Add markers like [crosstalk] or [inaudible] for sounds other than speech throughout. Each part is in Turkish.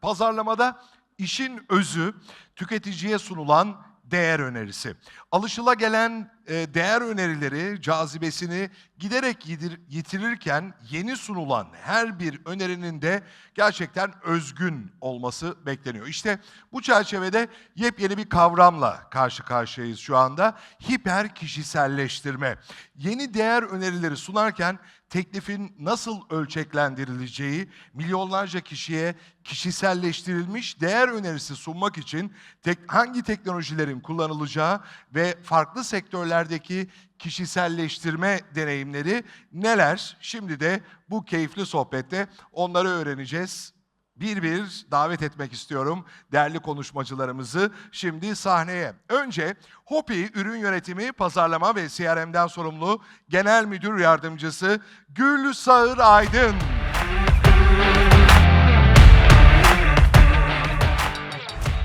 Pazarlamada işin özü tüketiciye sunulan değer önerisi. Alışılagelen e, değer önerileri cazibesini giderek yitirirken yeni sunulan her bir önerinin de gerçekten özgün olması bekleniyor. İşte bu çerçevede yepyeni bir kavramla karşı karşıyayız şu anda. Hiper kişiselleştirme. Yeni değer önerileri sunarken teklifin nasıl ölçeklendirileceği, milyonlarca kişiye kişiselleştirilmiş değer önerisi sunmak için tek, hangi teknolojilerin kullanılacağı ve farklı sektörlerdeki kişiselleştirme deneyimleri neler? Şimdi de bu keyifli sohbette onları öğreneceğiz. Bir bir davet etmek istiyorum değerli konuşmacılarımızı şimdi sahneye. Önce Hopi Ürün Yönetimi, Pazarlama ve CRM'den sorumlu Genel Müdür Yardımcısı Gül Sağır Aydın.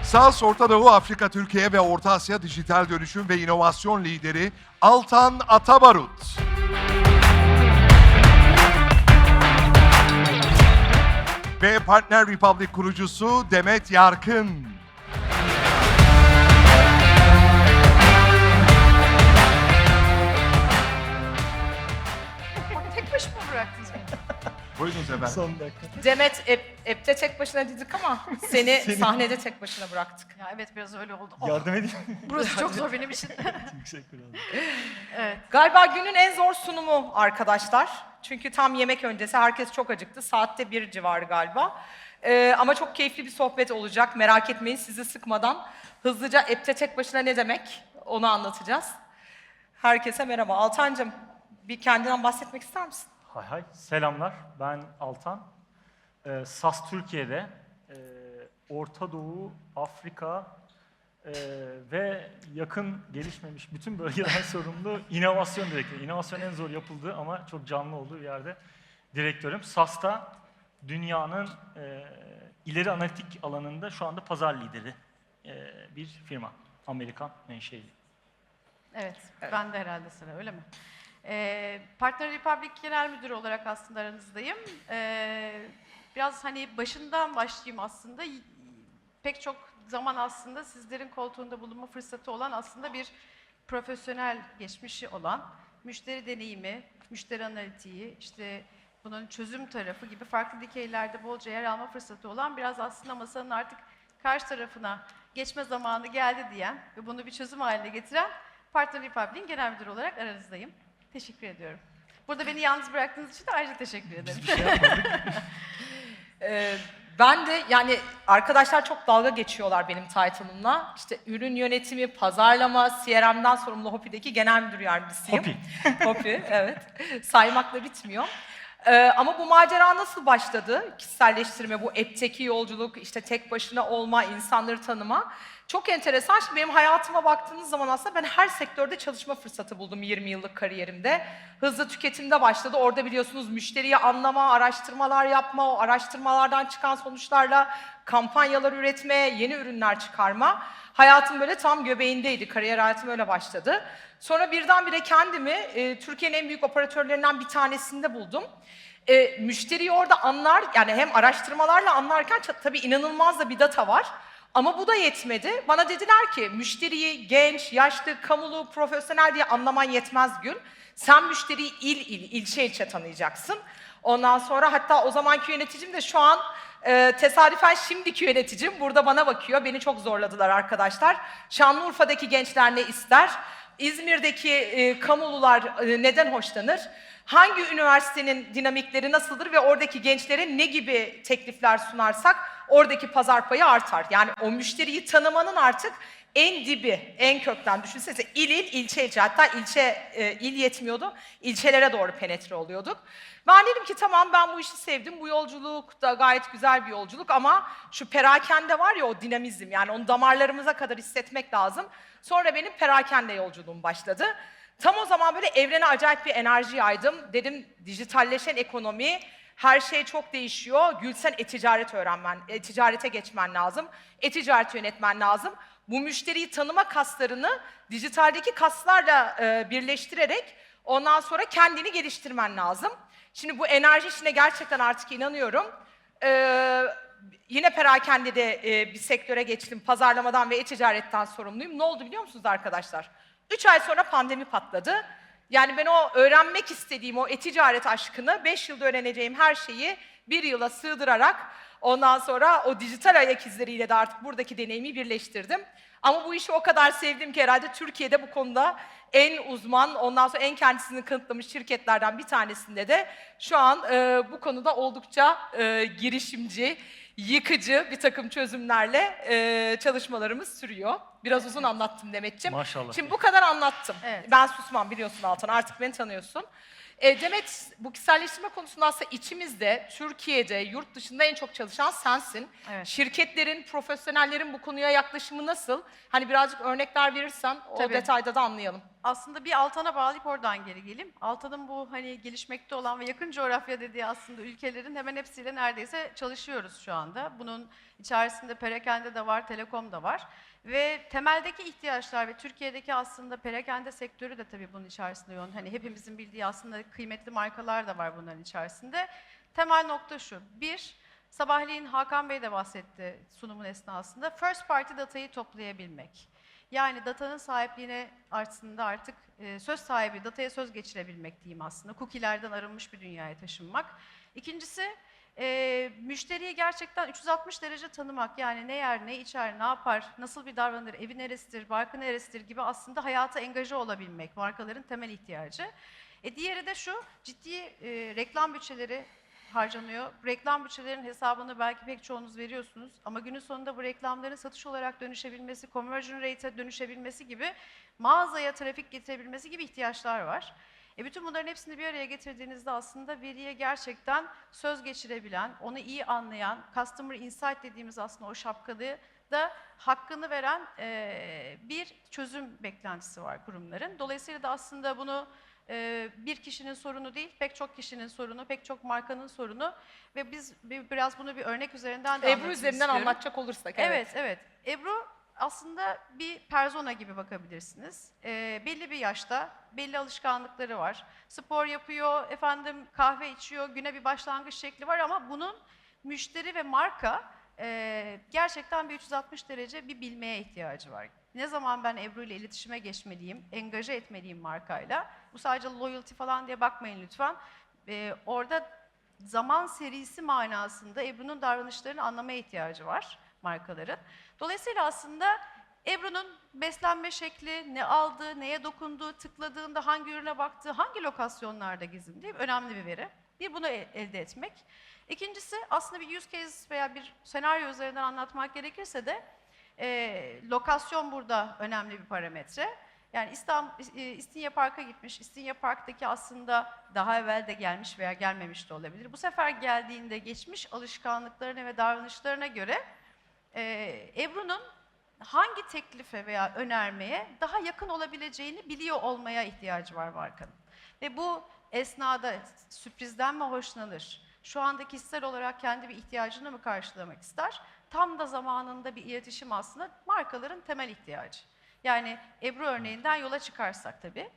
Sağ Orta Doğu, Afrika, Türkiye ve Orta Asya Dijital Dönüşüm ve İnovasyon Lideri Altan Atabarut. Ve Partner Republic kurucusu Demet Yarkın. Buyurunuz efendim. Son dakika. Demet ep, epte tek başına dedik ama [laughs] seni Seni- sahnede tek başına bıraktık. Ya evet biraz öyle oldu. Oh, [laughs] Yardım edeyim. burası çok zor benim için. [laughs] Teşekkür ederim. evet. Galiba günün en zor sunumu arkadaşlar. Çünkü tam yemek öncesi herkes çok acıktı. Saatte bir civarı galiba. Ee, ama çok keyifli bir sohbet olacak. Merak etmeyin sizi sıkmadan. Hızlıca epte tek başına ne demek onu anlatacağız. Herkese merhaba. Altancığım bir kendinden bahsetmek ister misin? Hay hay. Selamlar. Ben Altan. Ee, SAS Türkiye'de e, Orta Doğu, Afrika e, ve yakın gelişmemiş bütün bölgeden [laughs] sorumlu inovasyon direktörü. İnovasyon en zor yapıldığı ama çok canlı olduğu bir yerde direktörüm. SAS'ta dünyanın e, ileri analitik alanında şu anda pazar lideri e, bir firma. Amerikan menşeli. Evet, ben de herhalde sıra öyle mi? Ee, Partner Republic Genel Müdürü olarak aslında aranızdayım. Ee, biraz hani başından başlayayım aslında. Pek çok zaman aslında sizlerin koltuğunda bulunma fırsatı olan aslında bir profesyonel geçmişi olan müşteri deneyimi, müşteri analitiği, işte bunun çözüm tarafı gibi farklı dikeylerde bolca yer alma fırsatı olan biraz aslında masanın artık karşı tarafına geçme zamanı geldi diyen ve bunu bir çözüm haline getiren Partner Republic'in genel müdürü olarak aranızdayım. Teşekkür ediyorum. Burada beni yalnız bıraktığınız için de ayrıca teşekkür ederim. Bir şey yapmadık. [laughs] Ee, ben de yani arkadaşlar çok dalga geçiyorlar benim title'ımla. İşte ürün yönetimi, pazarlama, CRM'den sorumlu Hopi'deki genel müdür yardımcısıyım. Hopi. [laughs] Hopi, evet. Saymakla bitmiyor. Ee, ama bu macera nasıl başladı? Kişiselleştirme, bu app'teki yolculuk, işte tek başına olma, insanları tanıma. Çok enteresan. Şimdi benim hayatıma baktığınız zaman aslında ben her sektörde çalışma fırsatı buldum 20 yıllık kariyerimde. Hızlı tüketimde başladı. Orada biliyorsunuz müşteriyi anlama, araştırmalar yapma, o araştırmalardan çıkan sonuçlarla kampanyalar üretme, yeni ürünler çıkarma. Hayatım böyle tam göbeğindeydi. Kariyer hayatım öyle başladı. Sonra birdenbire kendimi e, Türkiye'nin en büyük operatörlerinden bir tanesinde buldum. E, müşteriyi orada anlar, yani hem araştırmalarla anlarken tabii inanılmaz da bir data var. Ama bu da yetmedi. Bana dediler ki müşteriyi genç, yaşlı, kamulu, profesyonel diye anlaman yetmez Gül. Sen müşteriyi il il, ilçe ilçe tanıyacaksın. Ondan sonra hatta o zamanki yöneticim de şu an e, tesadüfen şimdiki yöneticim burada bana bakıyor. Beni çok zorladılar arkadaşlar. Şanlıurfa'daki gençler ne ister? İzmir'deki e, kamulular e, neden hoşlanır? Hangi üniversitenin dinamikleri nasıldır ve oradaki gençlere ne gibi teklifler sunarsak oradaki pazar payı artar. Yani o müşteriyi tanımanın artık en dibi, en kökten düşünsenize il il, ilçe ilçe hatta ilçe e, il yetmiyordu, ilçelere doğru penetre oluyorduk. Ben dedim ki tamam ben bu işi sevdim, bu yolculuk da gayet güzel bir yolculuk ama şu perakende var ya o dinamizm yani onu damarlarımıza kadar hissetmek lazım. Sonra benim perakende yolculuğum başladı. Tam o zaman böyle evrene acayip bir enerji yaydım. Dedim dijitalleşen ekonomi, her şey çok değişiyor. Gülsen e-ticaret öğrenmen, e-ticarete geçmen lazım. E-ticaret yönetmen lazım. Bu müşteriyi tanıma kaslarını dijitaldeki kaslarla e, birleştirerek ondan sonra kendini geliştirmen lazım. Şimdi bu enerji işine gerçekten artık inanıyorum. Ee, yine perakendede e, bir sektöre geçtim. Pazarlamadan ve e-ticaretten sorumluyum. Ne oldu biliyor musunuz arkadaşlar? Üç ay sonra pandemi patladı. Yani ben o öğrenmek istediğim o e-ticaret aşkını, beş yılda öğreneceğim her şeyi bir yıla sığdırarak ondan sonra o dijital ayak izleriyle de artık buradaki deneyimi birleştirdim. Ama bu işi o kadar sevdim ki herhalde Türkiye'de bu konuda en uzman, ondan sonra en kendisini kanıtlamış şirketlerden bir tanesinde de şu an e, bu konuda oldukça e, girişimci, yıkıcı bir takım çözümlerle e, çalışmalarımız sürüyor. Biraz uzun anlattım Demetciğim. Maşallah. Şimdi bu kadar anlattım. Evet. Ben susmam biliyorsun Altan artık beni tanıyorsun. E, Demet bu kişiselleştirme konusunda aslında içimizde, Türkiye'de, yurt dışında en çok çalışan sensin. Evet. Şirketlerin, profesyonellerin bu konuya yaklaşımı nasıl? Hani birazcık örnekler verirsen o Tabii. detayda da anlayalım. Aslında bir Altan'a bağlayıp oradan geri geleyim. Altan'ın bu hani gelişmekte olan ve yakın coğrafya dediği aslında ülkelerin hemen hepsiyle neredeyse çalışıyoruz şu anda. Bunun içerisinde perakende de var, telekom da var. Ve temeldeki ihtiyaçlar ve Türkiye'deki aslında perakende sektörü de tabii bunun içerisinde yoğun. Hani hepimizin bildiği aslında kıymetli markalar da var bunların içerisinde. Temel nokta şu. Bir, sabahleyin Hakan Bey de bahsetti sunumun esnasında. First party datayı toplayabilmek. Yani datanın sahipliğine aslında artık e, söz sahibi, dataya söz geçirebilmek diyeyim aslında. Cookie'lerden arınmış bir dünyaya taşınmak. İkincisi, e, müşteriyi gerçekten 360 derece tanımak. Yani ne yer, ne içer, ne yapar, nasıl bir davranır, evi neresidir, barkı neresidir gibi aslında hayata engaje olabilmek. Markaların temel ihtiyacı. E, diğeri de şu, ciddi e, reklam bütçeleri harcanıyor. Reklam bütçelerinin hesabını belki pek çoğunuz veriyorsunuz ama günün sonunda bu reklamların satış olarak dönüşebilmesi, conversion rate'e dönüşebilmesi gibi mağazaya trafik getirebilmesi gibi ihtiyaçlar var. E bütün bunların hepsini bir araya getirdiğinizde aslında veriye gerçekten söz geçirebilen, onu iyi anlayan, customer insight dediğimiz aslında o şapkalı da hakkını veren eee, bir çözüm beklentisi var kurumların. Dolayısıyla da aslında bunu e, bir kişinin sorunu değil, pek çok kişinin sorunu, pek çok markanın sorunu ve biz bir- biraz bunu bir örnek üzerinden de Ebru üzerinden istiyorum. anlatacak olursak. Evet, evet. Ebru aslında bir persona gibi bakabilirsiniz. Ee, belli bir yaşta, belli alışkanlıkları var. Spor yapıyor, efendim kahve içiyor, güne bir başlangıç şekli var ama bunun müşteri ve marka e, gerçekten bir 360 derece bir bilmeye ihtiyacı var. Ne zaman ben Ebru ile iletişime geçmeliyim, engaje etmeliyim markayla. Bu sadece loyalty falan diye bakmayın lütfen. Ee, orada zaman serisi manasında Ebru'nun davranışlarını anlamaya ihtiyacı var markaların. Dolayısıyla aslında Ebru'nun beslenme şekli, ne aldığı, neye dokunduğu, tıkladığında hangi ürüne baktığı, hangi lokasyonlarda gezindiği önemli bir veri. Bir bunu e- elde etmek. İkincisi aslında bir use case veya bir senaryo üzerinden anlatmak gerekirse de e, lokasyon burada önemli bir parametre. Yani İstanbul, İstinye Park'a gitmiş, İstinye Park'taki aslında daha evvel de gelmiş veya gelmemiş de olabilir. Bu sefer geldiğinde geçmiş alışkanlıklarına ve davranışlarına göre e, Ebru'nun hangi teklife veya önermeye daha yakın olabileceğini biliyor olmaya ihtiyacı var markanın. Ve bu esnada sürprizden mi hoşlanır? Şu anda kişisel olarak kendi bir ihtiyacını mı karşılamak ister? Tam da zamanında bir iletişim aslında markaların temel ihtiyacı. Yani Ebru örneğinden yola çıkarsak tabii.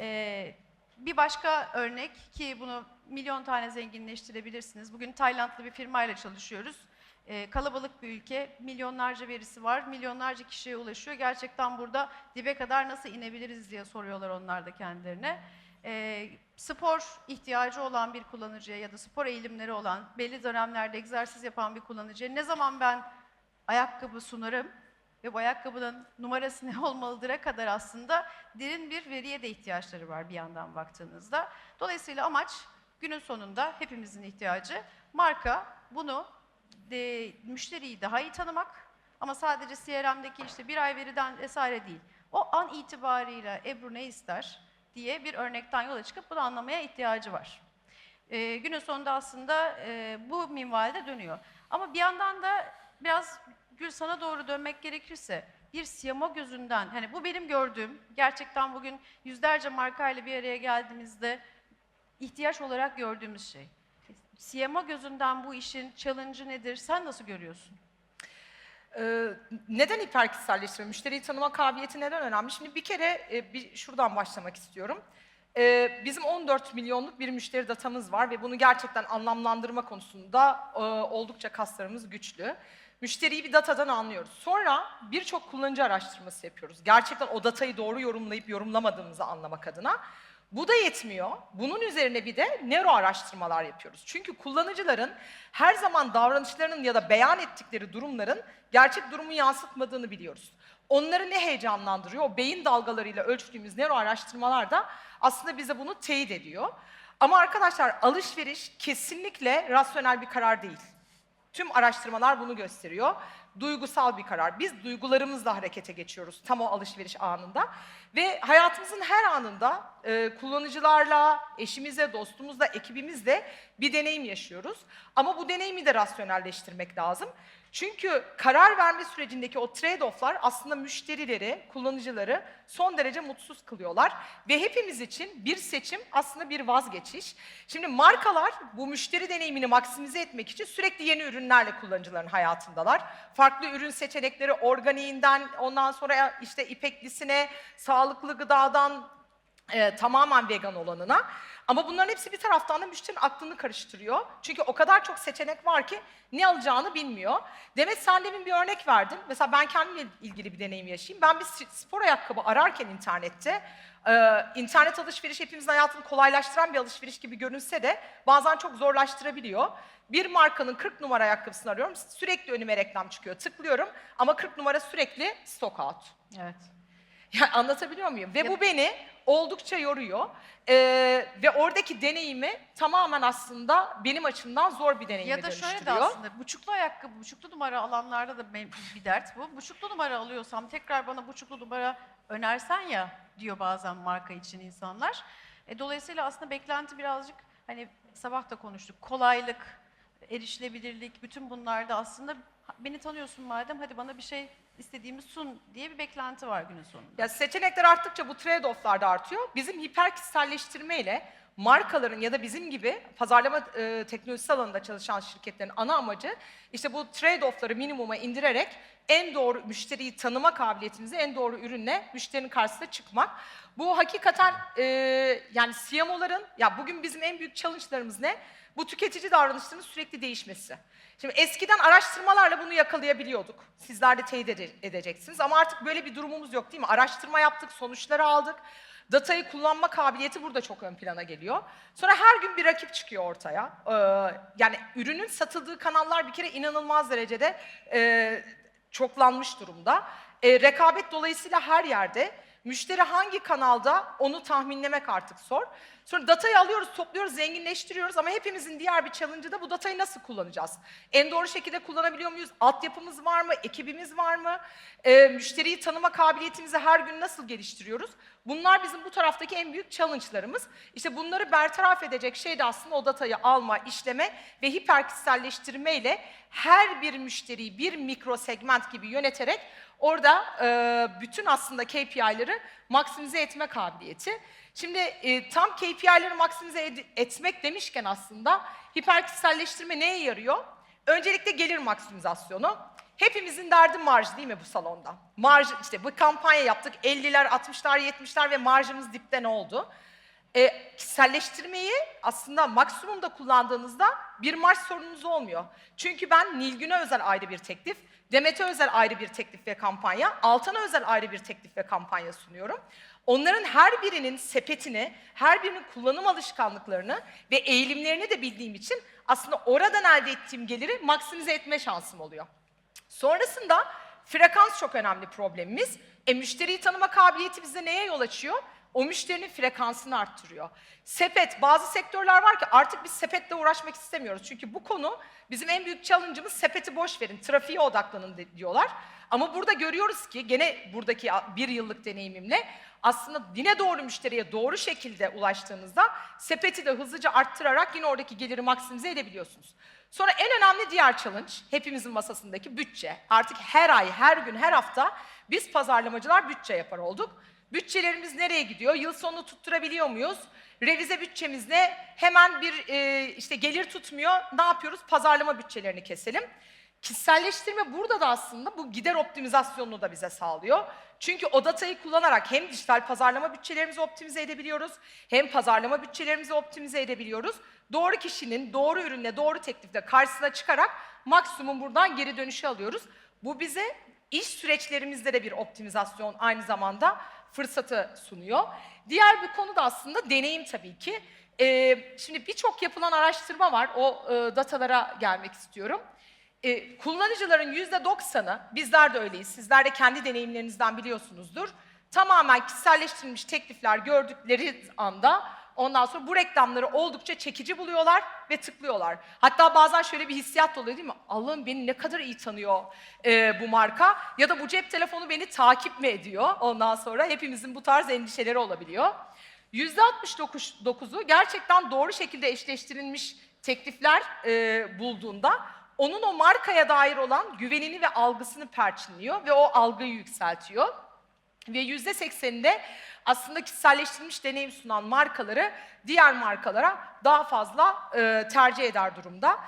Ee, bir başka örnek ki bunu milyon tane zenginleştirebilirsiniz. Bugün Taylandlı bir firmayla çalışıyoruz. Ee, kalabalık bir ülke, milyonlarca verisi var, milyonlarca kişiye ulaşıyor. Gerçekten burada dibe kadar nasıl inebiliriz diye soruyorlar onlar da kendilerine. Ee, spor ihtiyacı olan bir kullanıcıya ya da spor eğilimleri olan, belli dönemlerde egzersiz yapan bir kullanıcıya ne zaman ben ayakkabı sunarım ve bu ayakkabının numarası ne [laughs] olmalıdır'a kadar aslında derin bir veriye de ihtiyaçları var bir yandan baktığınızda. Dolayısıyla amaç günün sonunda hepimizin ihtiyacı marka bunu de, müşteriyi daha iyi tanımak ama sadece CRM'deki işte bir ay veriden vesaire değil. O an itibarıyla Ebru ne ister diye bir örnekten yola çıkıp bunu anlamaya ihtiyacı var. Ee, günün sonunda aslında e, bu minvalde dönüyor. Ama bir yandan da biraz Gül sana doğru dönmek gerekirse bir CMO gözünden, hani bu benim gördüğüm, gerçekten bugün yüzlerce markayla bir araya geldiğimizde ihtiyaç olarak gördüğümüz şey. CMO gözünden bu işin challenge'ı nedir? Sen nasıl görüyorsun? Ee, neden hiperkişiselleştirme? Müşteriyi tanıma kabiliyeti neden önemli? Şimdi bir kere e, bir şuradan başlamak istiyorum. Ee, bizim 14 milyonluk bir müşteri datamız var ve bunu gerçekten anlamlandırma konusunda e, oldukça kaslarımız güçlü. Müşteriyi bir datadan anlıyoruz. Sonra birçok kullanıcı araştırması yapıyoruz. Gerçekten o datayı doğru yorumlayıp yorumlamadığımızı anlamak adına. Bu da yetmiyor. Bunun üzerine bir de nöro araştırmalar yapıyoruz. Çünkü kullanıcıların her zaman davranışlarının ya da beyan ettikleri durumların gerçek durumu yansıtmadığını biliyoruz. Onları ne heyecanlandırıyor? O beyin dalgalarıyla ölçtüğümüz nöro araştırmalar da aslında bize bunu teyit ediyor. Ama arkadaşlar alışveriş kesinlikle rasyonel bir karar değil. Tüm araştırmalar bunu gösteriyor. Duygusal bir karar. Biz duygularımızla harekete geçiyoruz tam o alışveriş anında. Ve hayatımızın her anında e, kullanıcılarla, eşimizle, dostumuzla, ekibimizle bir deneyim yaşıyoruz. Ama bu deneyimi de rasyonelleştirmek lazım. Çünkü karar verme sürecindeki o trade-off'lar aslında müşterileri, kullanıcıları son derece mutsuz kılıyorlar. Ve hepimiz için bir seçim aslında bir vazgeçiş. Şimdi markalar bu müşteri deneyimini maksimize etmek için sürekli yeni ürünlerle kullanıcıların hayatındalar. Farklı ürün seçenekleri organiğinden ondan sonra işte ipeklisine, sağlıklı gıdadan e, tamamen vegan olanına. Ama bunların hepsi bir taraftan da müşterinin aklını karıştırıyor. Çünkü o kadar çok seçenek var ki ne alacağını bilmiyor. Demet sen demin bir örnek verdin. Mesela ben kendimle ilgili bir deneyim yaşayayım. Ben bir spor ayakkabı ararken internette, e, internet alışveriş hepimizin hayatını kolaylaştıran bir alışveriş gibi görünse de bazen çok zorlaştırabiliyor. Bir markanın 40 numara ayakkabısını arıyorum. Sürekli önüme reklam çıkıyor. Tıklıyorum ama 40 numara sürekli stock out. Evet. Yani anlatabiliyor muyum? Ve Ya- bu beni oldukça yoruyor. Ee, ve oradaki deneyimi tamamen aslında benim açımdan zor bir deneyime Ya da şöyle de dönüştürüyor. aslında buçuklu ayakkabı, buçuklu numara alanlarda da benim bir dert bu. Buçuklu numara alıyorsam tekrar bana buçuklu numara önersen ya diyor bazen marka için insanlar. E, dolayısıyla aslında beklenti birazcık hani sabah da konuştuk. Kolaylık, erişilebilirlik bütün bunlarda aslında beni tanıyorsun madem hadi bana bir şey istediğimi sun diye bir beklenti var günün sonunda. Ya seçenekler arttıkça bu trade-off'lar da artıyor. Bizim hiperkişiselleştirme ile markaların ya da bizim gibi pazarlama e, teknolojisi alanında çalışan şirketlerin ana amacı işte bu trade-off'ları minimuma indirerek en doğru müşteriyi tanıma kabiliyetimizi en doğru ürünle müşterinin karşısına çıkmak. Bu hakikaten e, yani CMO'ların ya bugün bizim en büyük challenge'larımız ne? Bu tüketici davranışlarının sürekli değişmesi. Şimdi eskiden araştırmalarla bunu yakalayabiliyorduk. Sizler de teyit ede- edeceksiniz ama artık böyle bir durumumuz yok değil mi? Araştırma yaptık, sonuçları aldık. Datayı kullanma kabiliyeti burada çok ön plana geliyor. Sonra her gün bir rakip çıkıyor ortaya. Ee, yani ürünün satıldığı kanallar bir kere inanılmaz derecede e, çoklanmış durumda. E, rekabet dolayısıyla her yerde. Müşteri hangi kanalda onu tahminlemek artık zor. Sonra datayı alıyoruz, topluyoruz, zenginleştiriyoruz ama hepimizin diğer bir challenge'ı da bu datayı nasıl kullanacağız? En doğru şekilde kullanabiliyor muyuz? Altyapımız var mı? Ekibimiz var mı? E, müşteriyi tanıma kabiliyetimizi her gün nasıl geliştiriyoruz? Bunlar bizim bu taraftaki en büyük challenge'larımız. İşte bunları bertaraf edecek şey de aslında o datayı alma, işleme ve hiperkişiselleştirme ile her bir müşteriyi bir mikro segment gibi yöneterek orada e, bütün aslında KPI'leri maksimize etme kabiliyeti. Şimdi e, tam KPI'leri maksimize ed- etmek demişken aslında hiperkişiselleştirme neye yarıyor? Öncelikle gelir maksimizasyonu. Hepimizin derdi marj değil mi bu salonda? Marj işte bu kampanya yaptık 50'ler, 60'lar, 70'ler ve marjımız dipten oldu. E, kişiselleştirmeyi aslında maksimumda kullandığınızda bir marş sorununuz olmuyor. Çünkü ben Nilgün'e özel ayrı bir teklif, Demet'e özel ayrı bir teklif ve kampanya, Altan'a özel ayrı bir teklif ve kampanya sunuyorum. Onların her birinin sepetini, her birinin kullanım alışkanlıklarını ve eğilimlerini de bildiğim için aslında oradan elde ettiğim geliri maksimize etme şansım oluyor. Sonrasında frekans çok önemli problemimiz. E, müşteriyi tanıma kabiliyeti bize neye yol açıyor? O müşterinin frekansını arttırıyor. Sepet, bazı sektörler var ki artık biz sepetle uğraşmak istemiyoruz. Çünkü bu konu bizim en büyük challenge'ımız sepeti boş verin, trafiğe odaklanın diyorlar. Ama burada görüyoruz ki gene buradaki bir yıllık deneyimimle aslında yine doğru müşteriye doğru şekilde ulaştığınızda sepeti de hızlıca arttırarak yine oradaki geliri maksimize edebiliyorsunuz. Sonra en önemli diğer challenge hepimizin masasındaki bütçe. Artık her ay, her gün, her hafta biz pazarlamacılar bütçe yapar olduk. Bütçelerimiz nereye gidiyor? Yıl sonunu tutturabiliyor muyuz? Revize bütçemizde hemen bir e, işte gelir tutmuyor. Ne yapıyoruz? Pazarlama bütçelerini keselim. Kişiselleştirme burada da aslında bu gider optimizasyonunu da bize sağlıyor. Çünkü o datayı kullanarak hem dijital pazarlama bütçelerimizi optimize edebiliyoruz, hem pazarlama bütçelerimizi optimize edebiliyoruz. Doğru kişinin doğru ürünle, doğru teklifle karşısına çıkarak maksimum buradan geri dönüşü alıyoruz. Bu bize iş süreçlerimizde de bir optimizasyon aynı zamanda fırsatı sunuyor. Diğer bir konu da aslında deneyim tabii ki. Ee, şimdi birçok yapılan araştırma var. O e, datalara gelmek istiyorum. E, kullanıcıların yüzde doksanı, bizler de öyleyiz, sizler de kendi deneyimlerinizden biliyorsunuzdur. Tamamen kişiselleştirilmiş teklifler gördükleri anda ondan sonra bu reklamları oldukça çekici buluyorlar ve tıklıyorlar. Hatta bazen şöyle bir hissiyat oluyor değil mi? Allah'ım beni ne kadar iyi tanıyor e, bu marka ya da bu cep telefonu beni takip mi ediyor? Ondan sonra hepimizin bu tarz endişeleri olabiliyor. %69'u gerçekten doğru şekilde eşleştirilmiş teklifler e, bulduğunda onun o markaya dair olan güvenini ve algısını perçinliyor ve o algıyı yükseltiyor. Ve yüzde sekseninde aslında kişiselleştirilmiş deneyim sunan markaları diğer markalara daha fazla e, tercih eder durumda.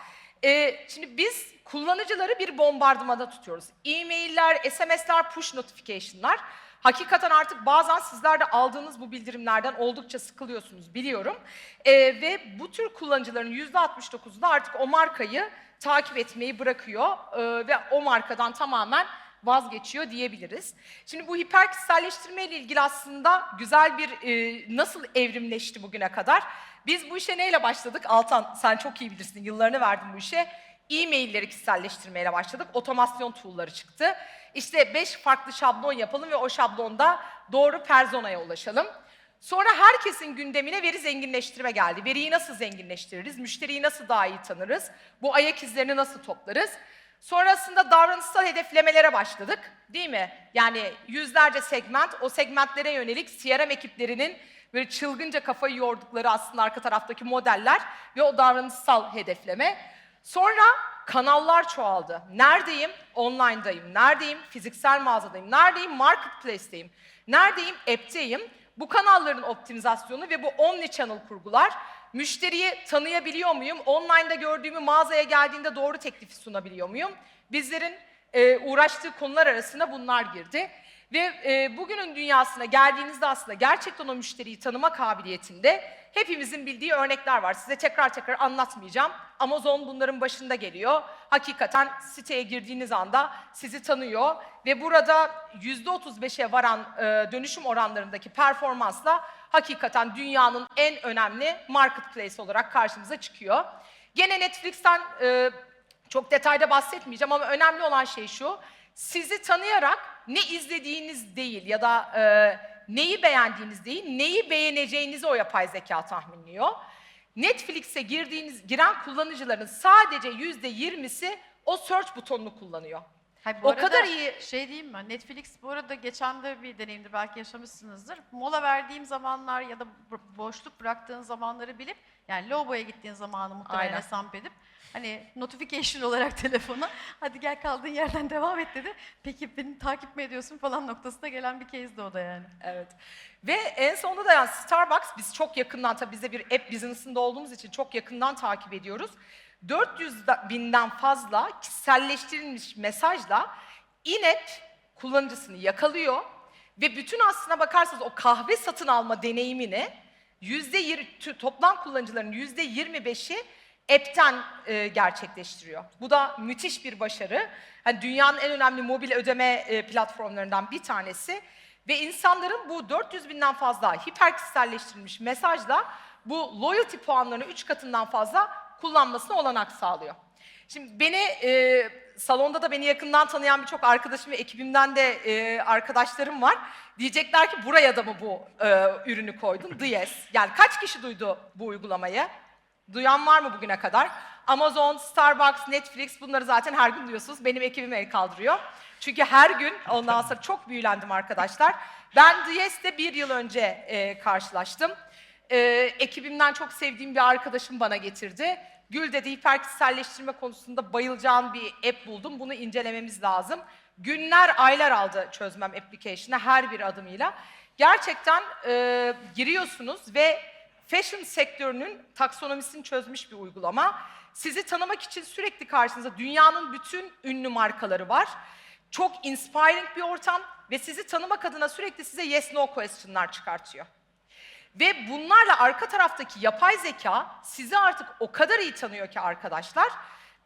E, şimdi biz kullanıcıları bir bombardımada tutuyoruz. E-mailler, SMS'ler, push notification'lar. Hakikaten artık bazen sizler de aldığınız bu bildirimlerden oldukça sıkılıyorsunuz biliyorum. E, ve bu tür kullanıcıların yüzde 69'u da artık o markayı takip etmeyi bırakıyor e, ve o markadan tamamen vazgeçiyor diyebiliriz. Şimdi bu hiper kişiselleştirme ile ilgili aslında güzel bir e, nasıl evrimleşti bugüne kadar. Biz bu işe neyle başladık? Altan sen çok iyi bilirsin yıllarını verdin bu işe. E-mailleri kişiselleştirmeyle başladık. Otomasyon tool'ları çıktı. İşte beş farklı şablon yapalım ve o şablonda doğru personaya ulaşalım. Sonra herkesin gündemine veri zenginleştirme geldi. Veriyi nasıl zenginleştiririz? Müşteriyi nasıl daha iyi tanırız? Bu ayak izlerini nasıl toplarız? Sonrasında davranışsal hedeflemelere başladık. Değil mi? Yani yüzlerce segment, o segmentlere yönelik CRM ekiplerinin böyle çılgınca kafayı yordukları aslında arka taraftaki modeller ve o davranışsal hedefleme. Sonra kanallar çoğaldı. Neredeyim? Online'dayım. Neredeyim? Fiziksel mağazadayım. Neredeyim? Marketplace'teyim. Neredeyim? App'teyim. Bu kanalların optimizasyonu ve bu omni-channel kurgular müşteriyi tanıyabiliyor muyum? Online'da gördüğümü mağazaya geldiğinde doğru teklifi sunabiliyor muyum? Bizlerin e, uğraştığı konular arasında bunlar girdi. Ve e, bugünün dünyasına geldiğinizde aslında gerçekten o müşteriyi tanıma kabiliyetinde hepimizin bildiği örnekler var. Size tekrar tekrar anlatmayacağım. Amazon bunların başında geliyor. Hakikaten siteye girdiğiniz anda sizi tanıyor ve burada %35'e varan e, dönüşüm oranlarındaki performansla hakikaten dünyanın en önemli marketplace olarak karşımıza çıkıyor. Gene Netflix'ten e, çok detayda bahsetmeyeceğim ama önemli olan şey şu. Sizi tanıyarak ne izlediğiniz değil ya da e, neyi beğendiğiniz değil, neyi beğeneceğinizi o yapay zeka tahminliyor. Netflix'e girdiğiniz, giren kullanıcıların sadece yüzde yirmisi o search butonunu kullanıyor. Hayır, bu O arada kadar iyi- Şey diyeyim mi? Netflix bu arada geçen de bir deneyimdi belki yaşamışsınızdır. Mola verdiğim zamanlar ya da bo- boşluk bıraktığın zamanları bilip yani lavaboya gittiğin zamanı muhtemelen Aynen. hesap edip hani notification olarak [laughs] telefona hadi gel kaldığın yerden devam et dedi. Peki beni takip mi ediyorsun falan noktasına gelen bir case'di o da yani. Evet. Ve en sonunda da yani Starbucks biz çok yakından tabii biz de bir app business'ında olduğumuz için çok yakından takip ediyoruz. 400 da- binden fazla kişiselleştirilmiş mesajla in-app kullanıcısını yakalıyor ve bütün aslına bakarsanız o kahve satın alma deneyimini yüzde toplam kullanıcıların yüzde 25'i app'ten e, gerçekleştiriyor. Bu da müthiş bir başarı. Hani dünyanın en önemli mobil ödeme e, platformlarından bir tanesi. Ve insanların bu 400 binden fazla hiper kişiselleştirilmiş mesajla bu loyalty puanlarını 3 katından fazla kullanmasına olanak sağlıyor. Şimdi beni e, salonda da beni yakından tanıyan birçok arkadaşım ve ekibimden de e, arkadaşlarım var. Diyecekler ki buraya da mı bu e, ürünü koydun? [laughs] Yes. Yani kaç kişi duydu bu uygulamayı? Duyan var mı bugüne kadar? Amazon, Starbucks, Netflix bunları zaten her gün duyuyorsunuz. Benim ekibim el kaldırıyor. Çünkü her gün ondan sonra çok büyülendim arkadaşlar. Ben Diyes'te bir yıl önce e, karşılaştım. E, ekibimden çok sevdiğim bir arkadaşım bana getirdi. Gül dedi hiperkişiselleştirme konusunda bayılacağın bir app buldum. Bunu incelememiz lazım. Günler, aylar aldı çözmem application'a her bir adımıyla. Gerçekten e, giriyorsunuz ve fashion sektörünün taksonomisini çözmüş bir uygulama. sizi tanımak için sürekli karşınızda dünyanın bütün ünlü markaları var. Çok inspiring bir ortam ve sizi tanımak adına sürekli size yes no question'lar çıkartıyor. Ve bunlarla arka taraftaki yapay zeka sizi artık o kadar iyi tanıyor ki arkadaşlar,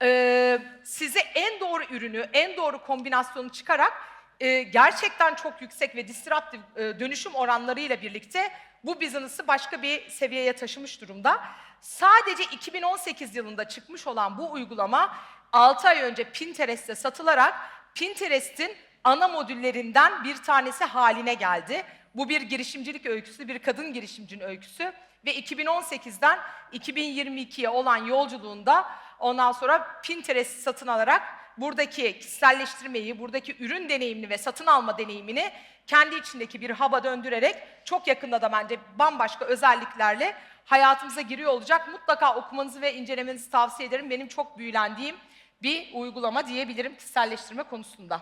eee, size en doğru ürünü, en doğru kombinasyonu çıkarak eee, gerçekten çok yüksek ve disruptive eee, dönüşüm oranlarıyla birlikte bu business'ı başka bir seviyeye taşımış durumda. Sadece 2018 yılında çıkmış olan bu uygulama 6 ay önce Pinterest'te satılarak Pinterest'in ana modüllerinden bir tanesi haline geldi. Bu bir girişimcilik öyküsü, bir kadın girişimcinin öyküsü ve 2018'den 2022'ye olan yolculuğunda ondan sonra Pinterest satın alarak buradaki kişiselleştirmeyi, buradaki ürün deneyimini ve satın alma deneyimini kendi içindeki bir haba döndürerek çok yakında da bence bambaşka özelliklerle hayatımıza giriyor olacak. Mutlaka okumanızı ve incelemenizi tavsiye ederim. Benim çok büyülendiğim bir uygulama diyebilirim kişiselleştirme konusunda.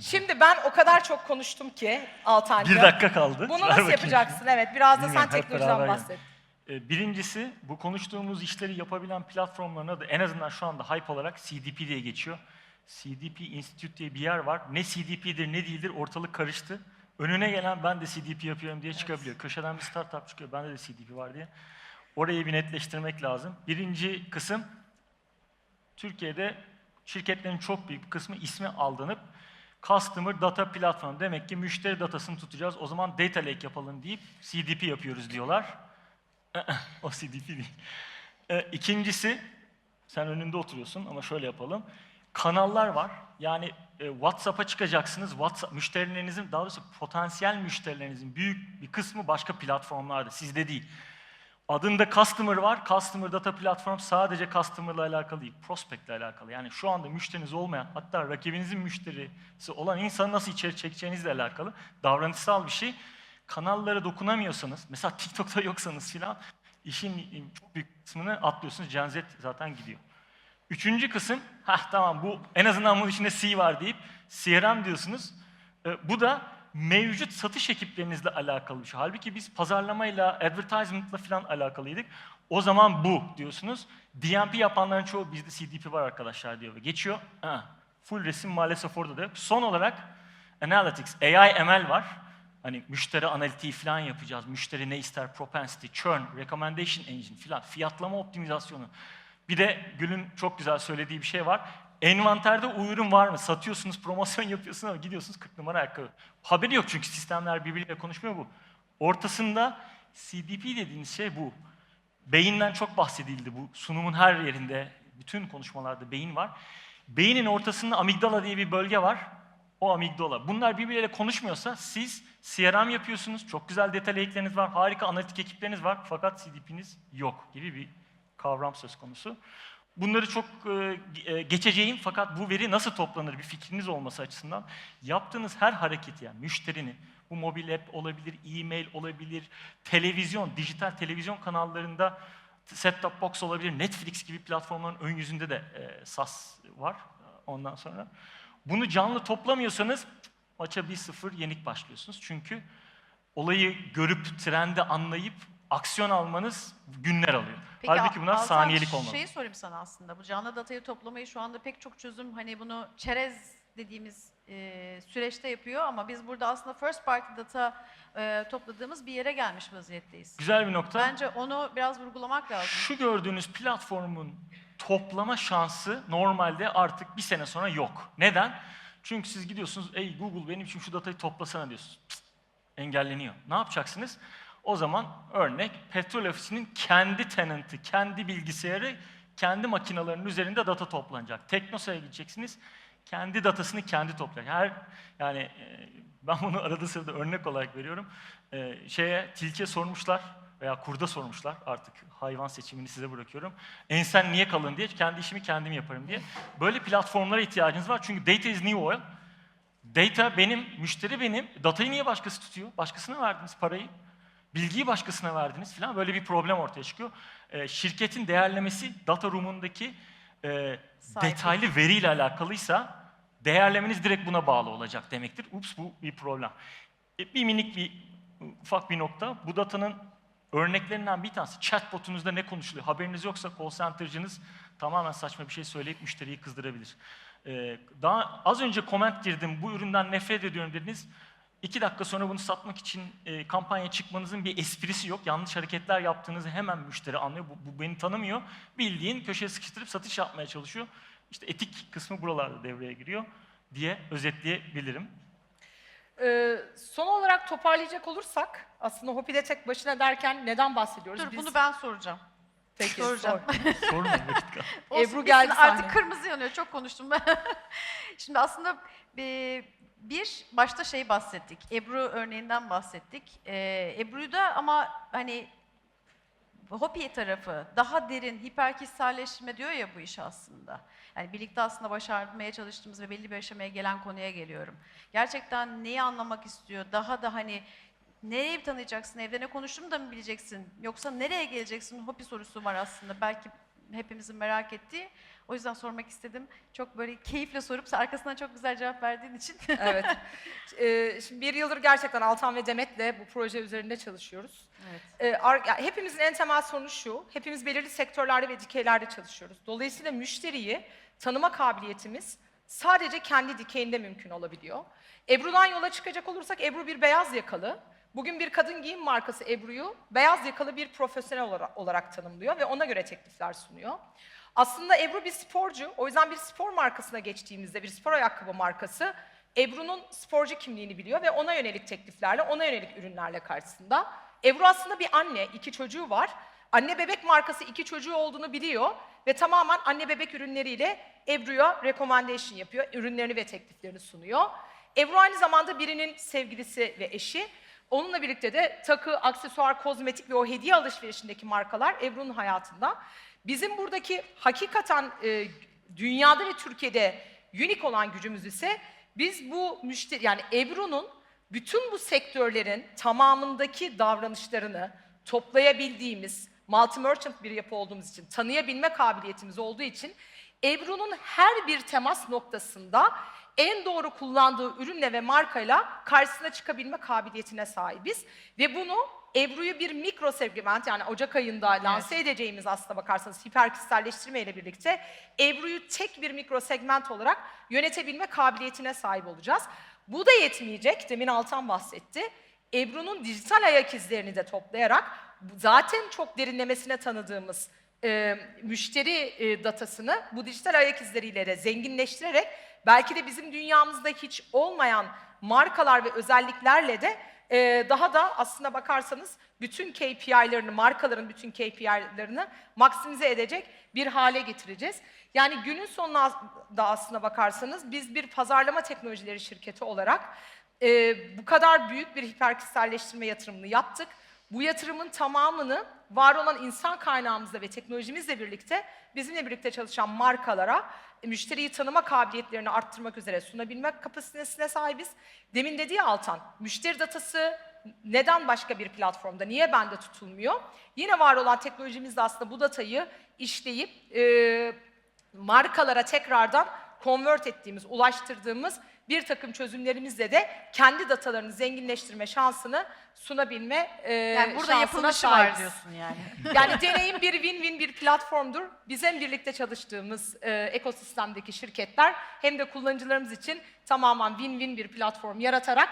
Şimdi ben o kadar çok konuştum ki Altancığım. Bir dakika kaldı. Bunu Ver nasıl bakayım. yapacaksın? Evet, biraz da sen Bilmiyorum, hep teknolojiden bahset. E, Birincisi bu konuştuğumuz işleri yapabilen platformların adı en azından şu anda hype olarak CDP diye geçiyor. CDP Institute diye bir yer var. Ne CDP'dir ne değildir ortalık karıştı. Önüne gelen ben de CDP yapıyorum diye çıkabiliyor. Köşeden bir startup çıkıyor bende de CDP var diye. Orayı bir netleştirmek lazım. Birinci kısım Türkiye'de şirketlerin çok büyük bir kısmı ismi aldanıp Customer Data Platform demek ki müşteri datasını tutacağız o zaman data lake yapalım deyip CDP yapıyoruz diyorlar. [clears throat] o CDP değil. E, ikincisi, sen önünde oturuyorsun ama şöyle yapalım. Kanallar var. Yani e, WhatsApp'a çıkacaksınız. WhatsApp müşterilerinizin, daha doğrusu potansiyel müşterilerinizin büyük bir kısmı başka platformlarda, sizde değil. Adında Customer var. Customer Data Platform sadece Customer'la alakalı değil, Prospect'le alakalı. Yani şu anda müşteriniz olmayan, hatta rakibinizin müşterisi olan insanı nasıl içeri çekeceğinizle alakalı davranışsal bir şey. Kanallara dokunamıyorsanız, mesela [laughs] TikTok'ta yoksanız filan, işin çok büyük kısmını atlıyorsunuz. Gen Z zaten gidiyor. Üçüncü kısım, ha tamam bu en azından bunun içinde C var deyip CRM diyorsunuz. E, bu da mevcut satış ekiplerinizle alakalı bir şey. Halbuki biz pazarlamayla, advertisement'la falan alakalıydık. O zaman bu diyorsunuz. DMP yapanların çoğu bizde CDP var arkadaşlar diyor ve geçiyor. Ha, full resim maalesef orada da. Son olarak Analytics, AI, ML var. Hani müşteri analitiği falan yapacağız. Müşteri ne ister, propensity, churn, recommendation engine falan, fiyatlama optimizasyonu. Bir de Gül'ün çok güzel söylediği bir şey var. Envanterde o ürün var mı? Satıyorsunuz, promosyon yapıyorsunuz ama gidiyorsunuz 40 numara ayakkabı. Haberi yok çünkü sistemler birbiriyle konuşmuyor bu. Ortasında CDP dediğiniz şey bu. Beyinden çok bahsedildi bu sunumun her yerinde, bütün konuşmalarda beyin var. Beynin ortasında amigdala diye bir bölge var. O amigdala. Bunlar birbirleriyle konuşmuyorsa siz CRM yapıyorsunuz, çok güzel detay ekleriniz var, harika analitik ekipleriniz var fakat CDP'niz yok gibi bir kavram söz konusu. Bunları çok e, e, geçeceğim fakat bu veri nasıl toplanır bir fikriniz olması açısından yaptığınız her hareketi yani müşterinin bu mobil app olabilir, e-mail olabilir, televizyon, dijital televizyon kanallarında set-top box olabilir, Netflix gibi platformların ön yüzünde de e, SAS var ondan sonra. Bunu canlı toplamıyorsanız maça 1-0 yenik başlıyorsunuz. Çünkü olayı görüp, trendi anlayıp aksiyon almanız günler alıyor. Halbuki buna Altan, saniyelik olmalı. Şeyi sorayım sana aslında. Bu canlı datayı toplamayı şu anda pek çok çözüm hani bunu çerez dediğimiz e, süreçte yapıyor ama biz burada aslında first party data e, topladığımız bir yere gelmiş vaziyetteyiz. Güzel bir nokta. Bence onu biraz vurgulamak lazım. Şu gördüğünüz platformun toplama şansı normalde artık bir sene sonra yok. Neden? Çünkü siz gidiyorsunuz, ey Google benim için şu datayı toplasana diyorsunuz. Pst, engelleniyor. Ne yapacaksınız? O zaman örnek petrol ofisinin kendi tenantı, kendi bilgisayarı, kendi makinalarının üzerinde data toplanacak. Teknosa'ya gideceksiniz, kendi datasını kendi toplayacak. Her yani e, ben bunu arada sırada örnek olarak veriyorum. E, şeye tilkiye sormuşlar veya kurda sormuşlar artık hayvan seçimini size bırakıyorum. Ensen niye kalın diye kendi işimi kendim yaparım diye. Böyle platformlara ihtiyacınız var çünkü data is new oil. Data benim, müşteri benim. Datayı niye başkası tutuyor? Başkasına verdiniz parayı. Bilgiyi başkasına verdiniz falan böyle bir problem ortaya çıkıyor. Ee, şirketin değerlemesi data room'undaki e, Sahibi. detaylı veriyle alakalıysa değerlemeniz direkt buna bağlı olacak demektir. Ups bu bir problem. E, bir minik bir ufak bir nokta. Bu datanın örneklerinden bir tanesi chatbotunuzda ne konuşuluyor? Haberiniz yoksa call center'cınız tamamen saçma bir şey söyleyip müşteriyi kızdırabilir. Ee, daha az önce comment girdim, bu üründen nefret ediyorum dediniz. İki dakika sonra bunu satmak için e, kampanya çıkmanızın bir esprisi yok. Yanlış hareketler yaptığınızı hemen müşteri anlıyor. Bu, bu beni tanımıyor. Bildiğin köşeye sıkıştırıp satış yapmaya çalışıyor. İşte etik kısmı buralarda devreye giriyor diye özetleyebilirim. Ee, son olarak toparlayacak olursak aslında Hopi'de tek başına derken neden bahsediyoruz? Dur Biz- bunu ben soracağım. Peki, soracağım. sor. [laughs] Sormayın vakit kal- Olsun, Ebru geldi Artık sahneye. kırmızı yanıyor. Çok konuştum ben. [laughs] Şimdi aslında e, bir başta şey bahsettik. Ebru örneğinden bahsettik. E, Ebru'yu da ama hani Hopi tarafı daha derin hiperkişiselleştirme diyor ya bu iş aslında. Yani birlikte aslında başarmaya çalıştığımız ve belli bir aşamaya gelen konuya geliyorum. Gerçekten neyi anlamak istiyor? Daha da hani nereye tanıyacaksın? Evde ne konuştuğunu da mı bileceksin? Yoksa nereye geleceksin? Hopi sorusu var aslında. Belki hepimizin merak ettiği. O yüzden sormak istedim. Çok böyle keyifle sorup arkasından çok güzel cevap verdiğin için. [laughs] evet. Ee, şimdi bir yıldır gerçekten Altan ve Demet'le bu proje üzerinde çalışıyoruz. evet. Ee, ar- ya hepimizin en temel sorunu şu, hepimiz belirli sektörlerde ve dikeylerde çalışıyoruz. Dolayısıyla müşteriyi tanıma kabiliyetimiz sadece kendi dikeyinde mümkün olabiliyor. Ebru'dan yola çıkacak olursak Ebru bir beyaz yakalı. Bugün bir kadın giyim markası Ebru'yu beyaz yakalı bir profesyonel olarak, olarak tanımlıyor ve ona göre teklifler sunuyor. Aslında Ebru bir sporcu, o yüzden bir spor markasına geçtiğimizde, bir spor ayakkabı markası, Ebru'nun sporcu kimliğini biliyor ve ona yönelik tekliflerle, ona yönelik ürünlerle karşısında. Ebru aslında bir anne, iki çocuğu var. Anne bebek markası iki çocuğu olduğunu biliyor ve tamamen anne bebek ürünleriyle Ebru'ya recommendation yapıyor, ürünlerini ve tekliflerini sunuyor. Ebru aynı zamanda birinin sevgilisi ve eşi. Onunla birlikte de takı, aksesuar, kozmetik ve o hediye alışverişindeki markalar Ebru'nun hayatında. Bizim buradaki hakikaten e, dünyada ve Türkiye'de unik olan gücümüz ise biz bu müşteri yani Ebru'nun bütün bu sektörlerin tamamındaki davranışlarını toplayabildiğimiz, multi merchant bir yapı olduğumuz için, tanıyabilme kabiliyetimiz olduğu için Ebru'nun her bir temas noktasında en doğru kullandığı ürünle ve markayla karşısına çıkabilme kabiliyetine sahibiz. Ve bunu Ebru'yu bir mikro segment yani Ocak ayında lanse edeceğimiz aslına bakarsanız hiperkişiselleştirme ile birlikte Ebru'yu tek bir mikro segment olarak yönetebilme kabiliyetine sahip olacağız. Bu da yetmeyecek, demin Altan bahsetti. Ebru'nun dijital ayak izlerini de toplayarak zaten çok derinlemesine tanıdığımız e, müşteri e, datasını bu dijital ayak izleriyle de zenginleştirerek belki de bizim dünyamızda hiç olmayan markalar ve özelliklerle de e, daha da aslına bakarsanız bütün KPI'lerini, markaların bütün KPI'lerini maksimize edecek bir hale getireceğiz. Yani günün sonunda da aslına bakarsanız biz bir pazarlama teknolojileri şirketi olarak e, bu kadar büyük bir hiperkişiselleştirme yatırımını yaptık. Bu yatırımın tamamını var olan insan kaynağımızla ve teknolojimizle birlikte bizimle birlikte çalışan markalara müşteriyi tanıma kabiliyetlerini arttırmak üzere sunabilmek kapasitesine sahibiz. Demin dedi ya Altan, müşteri datası neden başka bir platformda, niye bende tutulmuyor? Yine var olan teknolojimizle aslında bu datayı işleyip e, markalara tekrardan convert ettiğimiz, ulaştırdığımız bir takım çözümlerimizle de kendi datalarını zenginleştirme şansını sunabilme e, Yani burada şansına yapılmışı var sahibiz. diyorsun yani. [laughs] Yani deneyim bir win-win bir platformdur. Biz hem birlikte çalıştığımız e, ekosistemdeki şirketler hem de kullanıcılarımız için tamamen win-win bir platform yaratarak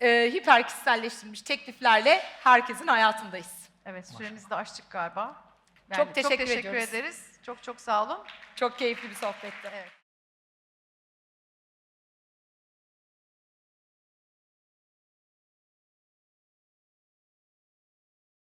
e, hiperkişiselleştirilmiş tekliflerle herkesin hayatındayız. Evet süremizi de açtık galiba. Çok teşekkür çok teşekkür ediyoruz. ederiz. Çok çok sağ olun. Çok keyifli bir sohbetti. Evet.